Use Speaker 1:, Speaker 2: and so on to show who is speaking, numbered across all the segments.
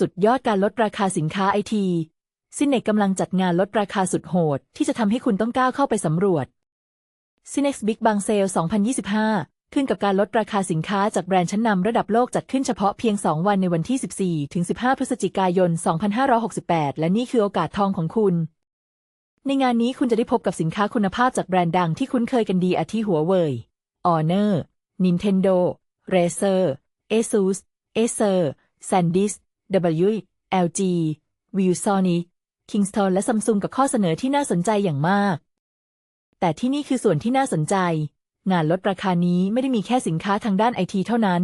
Speaker 1: สุดยอดการลดราคาสินค้าไอทีซินเนกกำลังจัดงานลดราคาสุดโหด ที่จะทำให้คุณต้องก้าวเข้าไปสำรวจ c i n e x Big Bang Sale 2025 ขึ้นกับการลดราคาสินค้าจากแบรนด์ชั้นนำระดับโลกจัดขึ้นเฉพาะเพียง 2 วันในวันที่ 14 ถึง 15 พฤศจิกายน 2568 และนี่คือโอกาสทองของคุณ ในงานนี้คุณจะได้พบกับสินค้าคุณภาพจากแบรนด์ดังที่คุ้นเคยกันดีอาทิหัวเว่ย Honor Nintendo Razer ASUS Acer SanDisk W w, lg, ViewSonic Kingston และ Samsung กับข้อเสนอที่น่าสนใจอย่างมาก แต่ที่นี่คือส่วนที่น่าสนใจ งานลดราคานี้ไม่ได้มีแค่สินค้าทางด้านไอทีเท่านั้น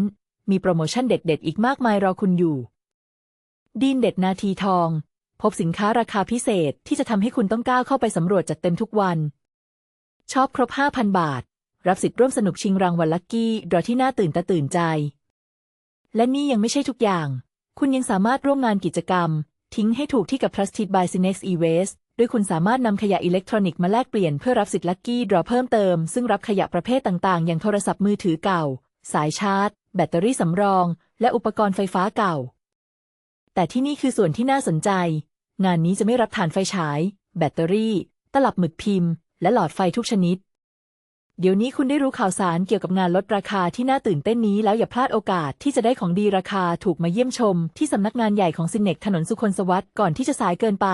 Speaker 1: มีโปรโมชั่นเด็ดๆ อีกมากมายรอคุณอยู่ ดีนเด็ดนาทีทอง พบสินค้าราคาพิเศษที่จะทำให้คุณต้องก้าวเข้าไปสำรวจจัดเต็มทุกวัน ชอบครบ 5,000 บาท รับสิทธิ์ร่วมสนุกชิงรางวัลลัคกี้ดรอที่น่าตื่นตาตื่นใจ และนี่ยังไม่ใช่ทุกอย่าง คุณยังสามารถร่วมงานกิจกรรม ทิ้งให้ถูกที่กับ Trusted by Cinex e-waste ด้วยคุณสามารถนำขยะอิเล็กทรอนิกส์มาแลกเปลี่ยนเพื่อรับสิทธิ์ลัคกี้ดรอเพิ่มเติม ซึ่งรับขยะประเภทต่างๆ อย่างโทรศัพท์มือถือเก่า สายชาร์จ แบตเตอรี่สำรอง และอุปกรณ์ไฟฟ้าเก่า แต่ที่นี่คือส่วนที่น่าสนใจ งานนี้จะไม่รับฐานไฟฉาย แบตเตอรี่ ตลับหมึกพิมพ์ และหลอดไฟทุกชนิด เดี๋ยวนี้คุณได้รู้ข่าวสารเกี่ยวกับงานลดราคาที่น่าตื่นเต้นนี้แล้วอย่าพลาดโอกาสที่จะได้ของดีราคาถูกมาเยี่ยมชม ที่สำนักงานใหญ่ของซินเนกถนนสุคนสวัสดิ์ก่อนที่จะสายเกินไป